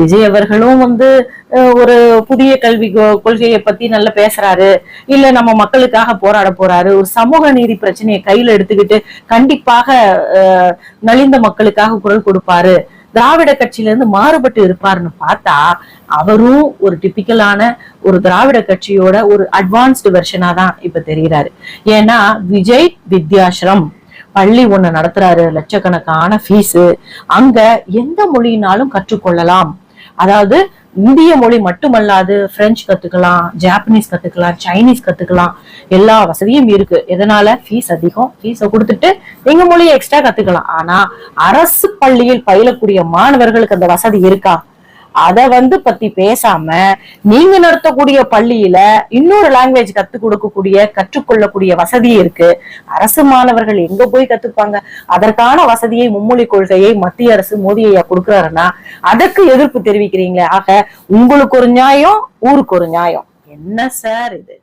விஜய் அவர்களும் வந்து ஒரு புதிய கல்வி கொள்கையை பத்தி நல்லா பேசுறாரு. இல்ல நம்ம மக்களுக்காக போராட போறாரு. ஒரு சமூக நீதி பிரச்சனையை கையில எடுத்துக்கிட்டு கண்டிப்பாக நலிந்த மக்களுக்காக குரல் கொடுப்பாரு. திராவிட கட்சியில இருந்து மாறுபட்டு இருப்பாருன்னு பார்த்தா அவரும் ஒரு டிப்பிக்கலான ஒரு திராவிட கட்சியோட ஒரு அட்வான்ஸ்டு வெர்ஷனா தான் இப்ப தெரிகிறாரு. ஏன்னா விஜய் வித்யாஸ்ரம் பள்ளி ஒண்ணு நடத்துறாரு. லட்சக்கணக்கான ஃபீஸு அங்க எந்த மொழியினாலும் கற்றுக்கொள்ளலாம். அதாவது இந்திய மொழி மட்டுமல்லாது பிரெஞ்சு கத்துக்கலாம் ஜாப்பனீஸ் கத்துக்கலாம் சைனீஸ் கத்துக்கலாம். எல்லா வசதியும் இருக்கு. எதனால? ஃபீஸ் அதிகம். ஃபீஸை கொடுத்துட்டு எங்க மொழியை எக்ஸ்ட்ரா கத்துக்கலாம். ஆனா அரசு பள்ளியில் பயிலக்கூடிய மாணவர்களுக்கு அந்த வசதி இருக்கா? அதை வந்து பத்தி பேசாம நீங்க நடத்தக்கூடிய பள்ளியில இன்னொரு லாங்குவேஜ் கத்து கொடுக்கக்கூடிய கற்றுக்கொள்ளக்கூடிய வசதி இருக்கு. அரசு மாணவர்கள் எங்க போய் கத்துப்பாங்க? அதற்கான வசதியை மும்மொழி கொள்கையை மத்திய அரசு மோடி ஐயா கொடுக்குறாருன்னா அதற்கு எதிர்ப்பு தெரிவிக்கிறீங்களே ஆக உங்களுக்கு ஒரு நியாயம் ஊருக்கு ஒரு நியாயம். என்ன சார் இது?